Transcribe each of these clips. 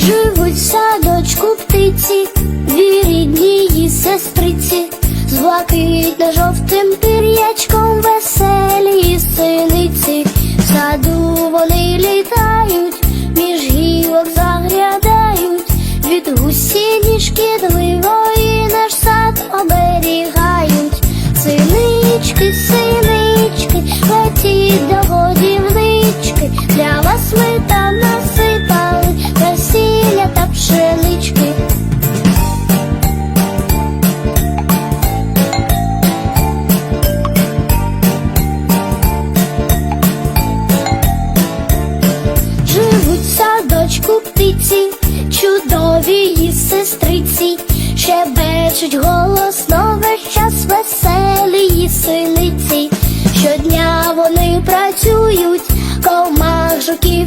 Живуть в садочку птиці, дві рідні її сестриці, з блакитно-жовтим пір'ячком веселі синиці. В саду вони літають, між гілок заглядають, від гусіні шкідливої наш сад оберігають. Синички, синички, сестриці, Щебечуть голосно весь час веселі синиці. Щодня вони працюють, комах жуків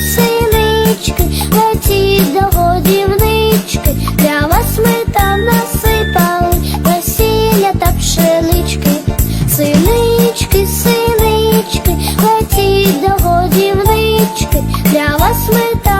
синички, летіть до годівнички, для вас ми насипали весілля та пшенички, синички, синички, летіть до годівнички, для вас ми там